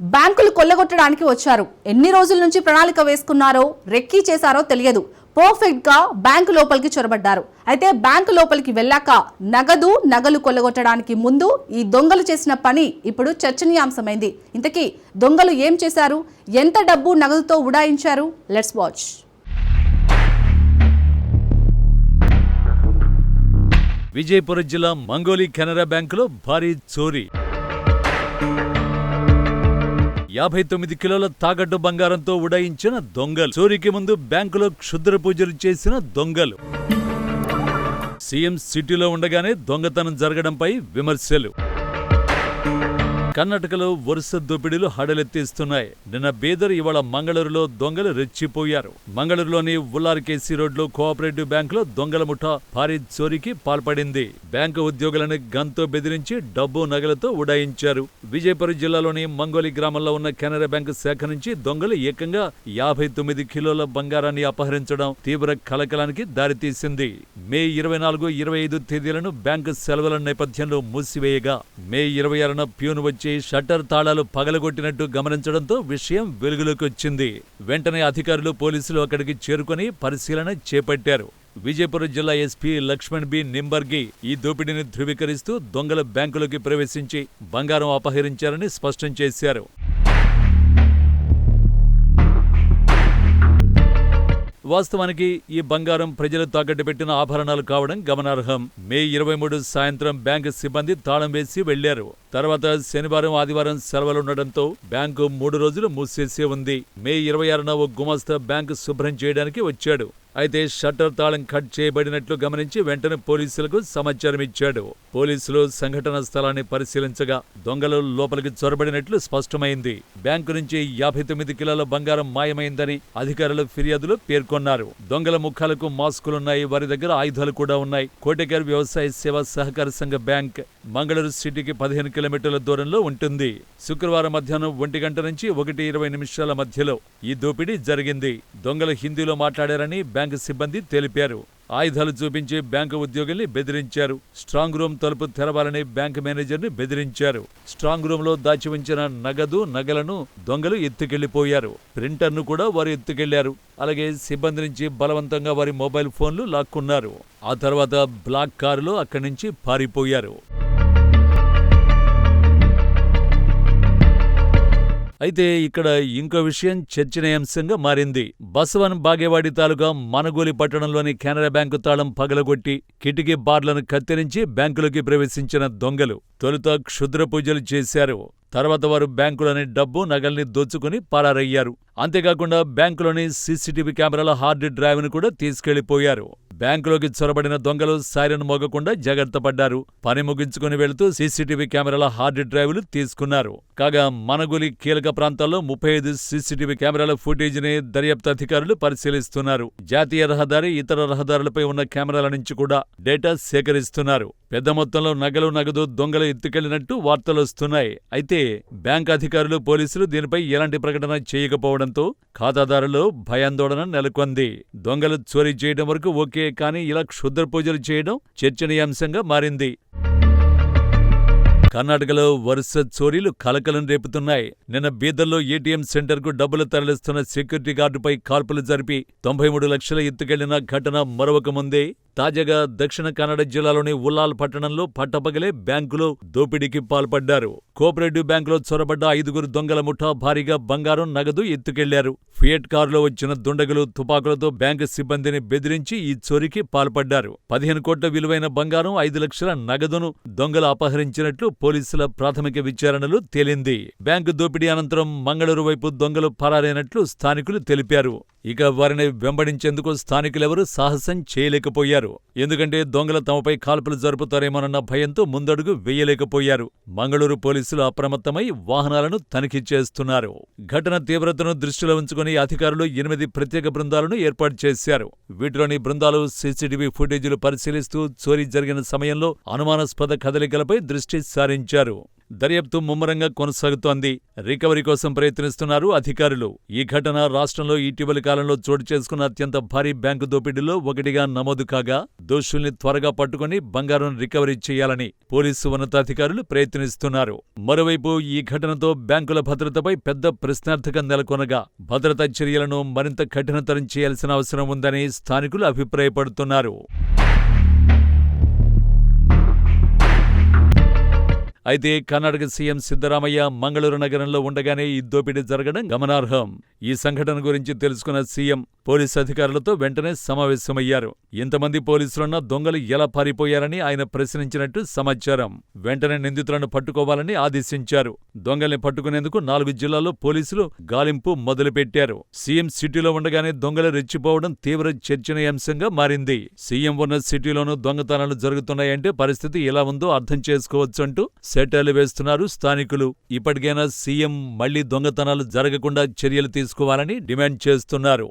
బ్యాంకులు కొల్లగొట్టడానికి వచ్చారు. ఎన్ని రోజుల నుంచి ప్రణాళిక వేసుకున్నారో రెక్కీ చేశారో తెలియదు. పర్ఫెక్ట్గా బ్యాంకు లోపలికి చొరబడ్డారు. అయితే బ్యాంకు లోపలికి వెళ్ళాక నగదు నగలు కొల్లగొట్టడానికి ముందు ఈ దొంగలు చేసిన పని ఇప్పుడు చర్చనీయాంశమైంది. ఇంతకీ దొంగలు ఏం చేశారు? ఎంత డబ్బు నగదుతో ఉడాయించారు? లెట్స్ వాచ్ విజయపురం జిల్లా మంగోలి కెనరా బ్యాంకులో భారీ చోరీ. యాభై తొమ్మిది కిలోల తాకట్టు బంగారంతో ఉడాయించిన దొంగలు. చోరీకి ముందు బ్యాంకులో క్షుద్ర పూజలు చేసిన దొంగలు. సీఎం సిటీలో ఉండగానే దొంగతనం జరగడంపై విమర్శలు. కర్ణాటకలో వరుస దోపిడీలు హడలెత్తిస్తున్నాయి. నిన్న బీదర్ ఇవాళ మంగళూరులో దొంగలు రెచ్చిపోయారు. మంగళూరులోని ఉల్లార్కేసి రోడ్లో కోఆపరేటివ్ బ్యాంకులో దొంగల ముఠా భారీ చోరీకి పాల్పడింది. బ్యాంకు ఉద్యోగులను గన్తో బెదిరించి డబ్బు నగలతో ఉడాయించారు. విజయపురం జిల్లాలోని మంగోలి గ్రామంలో ఉన్న కెనరా బ్యాంకు శాఖ నుంచి దొంగలు ఏకంగా యాభై తొమ్మిది కిలోల బంగారాన్ని అపహరించడం తీవ్ర కలకలానికి దారితీసింది. మే ఇరవై నాలుగు ఇరవై ఐదు తేదీలను బ్యాంకు సెలవుల నేపథ్యంలో మూసివేయగా. మే ఇరవై ఆరున ప్యూన్ వచ్చి షట్టర్ తాళాలు పగలగొట్టినట్టు గమనించడంతో విషయం వెలుగులోకి వచ్చింది వెంటనే అధికారులు పోలీసులు అక్కడికి చేరుకొని పరిశీలన చేపట్టారు. విజయపురం జిల్లా ఎస్పీ లక్ష్మణ్ బి. నింబర్గి ఈ దోపిడీని ధృవీకరిస్తూ దొంగల బ్యాంకులోకి ప్రవేశించి బంగారం అపహరించారని స్పష్టం చేశారు. వాస్తవానికి ఈ బంగారం ప్రజలు తాకట్టు పెట్టిన ఆభరణాలు కావడం గమనార్హం. మే ఇరవై మూడు సాయంత్రం బ్యాంకు సిబ్బంది తాళం వేసి వెళ్ళారు తర్వాత శనివారం ఆదివారం సెలవులుండటంతో బ్యాంకు మూడు రోజులు మూసేసే ఉంది. మే ఇరవై ఆరున ఓ గుమస్తా బ్యాంకు శుభ్రం చేయడానికి వచ్చాడు. అయితే షట్టర్ తాళం కట్ చేయబడినట్లు గమనించి వెంటనే పోలీసులకు సమాచారం ఇచ్చాడు. పోలీసులు సంఘటన స్థలాన్ని పరిశీలించగా దొంగలు లోపలికి చొరబడినట్లు స్పష్టమైంది. బ్యాంకు నుంచి యాభై తొమ్మిది కిలోల బంగారం మాయమైందని అధికారులు ఫిర్యాదులు పేర్కొన్నారు. దొంగల ముఖాలకు మాస్కులున్నాయి వారి దగ్గర ఆయుధాలు కూడా ఉన్నాయి. కోటేకర్ వ్యవసాయ సేవా సహకార సంఘ బ్యాంక్ మంగళూరు సిటీకి పదిహేను కిలోమీటర్ల దూరంలో ఉంటుంది. శుక్రవారం మధ్యాహ్నం ఒంటి గంట నుంచి ఒకటి ఇరవై నిమిషాల మధ్యలో ఈ దోపిడీ జరిగింది. దొంగలు హిందీలో మాట్లాడారని బ్యాంక్ బ్యాంకు సిబ్బంది తెలిపారు. ఆయుధాలు చూపించి బ్యాంకు ఉద్యోగుల్ని బెదిరించారు. స్ట్రాంగ్ రూమ్ తలుపు తెరవాలని బ్యాంకు మేనేజర్ని బెదిరించారు. స్ట్రాంగ్ రూమ్లో దాచి ఉంచిన నగదు నగలను దొంగలు ఎత్తుకెళ్ళిపోయారు ప్రింటర్ను కూడా వారు ఎత్తుకెళ్ళారు. అలాగే సిబ్బంది నుంచి బలవంతంగా వారి మొబైల్ ఫోన్లు లాక్కున్నారు. ఆ తర్వాత బ్లాక్ కారులో అక్కడి నుంచి పారిపోయారు. అయితే ఇక్కడ ఇంకో విషయం చర్చనీయాంశంగా మారింది. బసవన్ బాగేవాడి తాలూకా మనగోలి పట్టణంలోని కెనరా బ్యాంకు తాళం పగలగొట్టి కిటికీ బార్లను కత్తిరించి బ్యాంకులోకి ప్రవేశించిన దొంగలు తొలుత క్షుద్ర పూజలు చేశారు. తర్వాత వారు బ్యాంకులోని డబ్బు నగల్ని దోచుకుని పారారయ్యారు. అంతేకాకుండా బ్యాంకులోని సీసీటీవీ కెమెరాల హార్డ్ డ్రైవ్ను కూడా తీసుకెళ్ళిపోయారు. బ్యాంకులోకి చొరబడిన దొంగలు సైరన్ మోగకుండా జాగ్రత్త పడ్డారు. పని ముగించుకుని వెళుతూ సీసీటీవీ కెమెరాల హార్డ్ డ్రైవ్లు తీసుకున్నారు. కాగా మనగులి కీలక ప్రాంతాల్లో ముప్పై ఐదు సీసీటీవీ కెమెరాల ఫుటేజ్ని దర్యాప్తు అధికారులు పరిశీలిస్తున్నారు. జాతీయ రహదారి ఇతర రహదారులపై ఉన్న కెమెరాల నుంచి కూడా డేటా సేకరిస్తున్నారు. పెద్ద మొత్తంలో నగలు నగదు దొంగలు ఎత్తుకెళ్ళినట్టు వార్తలొస్తున్నాయి అయితే బ్యాంక్ అధికారులు పోలీసులు దీనిపై ఎలాంటి ప్రకటన చేయకపోవడంతో ఖాతాదారులు భయాందోళన నెలకొంది. దొంగలు చోరీ చేయడం వరకు ఓకే కానీ ఇలా క్షుద్ర పూజలు చేయడం చర్చనీయాంశంగా మారింది. కర్ణాటకలో వరుస చోరీలు కలకలం రేపుతున్నాయి. నిన్న బీదర్లో ఏటీఎం సెంటర్కు డబ్బులు తరలిస్తున్న సెక్యూరిటీ గార్డుపై కాల్పులు జరిపి తొంభై మూడు లక్షల ఎత్తుకెళ్ళిన ఘటన మరొక ముందే తాజాగా దక్షిణ కన్నడ జిల్లాలోని ఉల్లాల్ పట్టణంలో పట్టపగలే బ్యాంకులో దోపిడీకి పాల్పడ్డారు. కోఆపరేటివ్ బ్యాంకులో చొరబడ్డ ఐదుగురు దొంగల ముఠా భారీగా బంగారం నగదు ఎత్తుకెళ్ళారు. ఫియట్ కారులో వచ్చిన దుండగులు తుపాకులతో బ్యాంకు సిబ్బందిని బెదిరించి ఈ చోరీకి పాల్పడ్డారు. పదిహేను కోట్ల విలువైన బంగారం ఐదు లక్షల నగదును దొంగలు అపహరించినట్లు పోలీసుల ప్రాథమిక విచారణలో తేలింది. బ్యాంకు దోపిడీ అనంతరం మంగళూరు వైపు దొంగలు పరారైనట్లు స్థానికులు తెలిపారు. ఇక వారిని వెంబడించేందుకు స్థానికులెవరూ సాహసం చేయలేకపోయారు. ఎందుకంటే దొంగలు తమపై కాల్పులు జరుపుతారేమోనన్న భయంతో ముందడుగు వేయలేకపోయారు. మంగళూరు పోలీసులు అప్రమత్తమై వాహనాలను తనిఖీ చేస్తున్నారు. ఘటన తీవ్రతను దృష్టిలో ఉంచుకుని అధికారులు ఎనిమిది ప్రత్యేక బృందాలను ఏర్పాటు చేశారు. వీటిలోని బృందాలు సీసీటీవీ ఫుటేజీలు పరిశీలిస్తూ చోరీ జరిగిన సమయంలో అనుమానాస్పద కదలికలపై దృష్టి సారించారు. దర్యాప్తు ముమ్మరంగా కొనసాగుతోంది. రికవరీ కోసం ప్రయత్నిస్తున్నారు అధికారులు. ఈ ఘటన రాష్ట్రంలో ఇటీవలి కాలంలో చోటు చేసుకున్న అత్యంత భారీ బ్యాంకు దోపిడీలో ఒకటిగా నమోదు కాగా దోషుల్ని త్వరగా పట్టుకుని బంగారం రికవరీ చేయాలని పోలీసు ఉన్నతాధికారులు ప్రయత్నిస్తున్నారు. మరోవైపు ఈ ఘటనతో బ్యాంకుల భద్రతపై పెద్ద ప్రశ్నార్థకం నెలకొనగా భద్రతా చర్యలను మరింత కఠినతరం చేయాల్సిన అవసరం ఉందని స్థానికులు అభిప్రాయపడుతున్నారు. అయితే కర్ణాటక సీఎం సిద్ధరామయ్య మంగళూరు నగరంలో ఉండగానే ఈ దోపిడీ జరగడం గమనార్హం. ఈ సంఘటన గురించి తెలుసుకున్న సీఎం పోలీసు అధికారులతో వెంటనే సమావేశమయ్యారు. ఇంతమంది పోలీసులున్న దొంగలు ఎలా పారిపోయారని ఆయన ప్రశ్నించినట్టు సమాచారం. వెంటనే నిందితులను పట్టుకోవాలని ఆదేశించారు. దొంగల్ని పట్టుకునేందుకు నాలుగు జిల్లాల్లో పోలీసులు గాలింపు మొదలుపెట్టారు. సీఎం సిటీలో ఉండగానే దొంగలు రెచ్చిపోవడం తీవ్ర చర్చనీయాంశంగా మారింది. సీఎం ఉన్న సిటీలోనూ దొంగతనాలు జరుగుతున్నాయంటే పరిస్థితి ఎలా ఉందో అర్థం చేసుకోవచ్చంటూ సెటర్లు వేస్తున్నారు స్థానికులు. ఇప్పటికైనా సీఎం మళ్ళీ దొంగతనాలు జరగకుండా చర్యలు తీసుకోవాలని డిమాండ్ చేస్తున్నారు.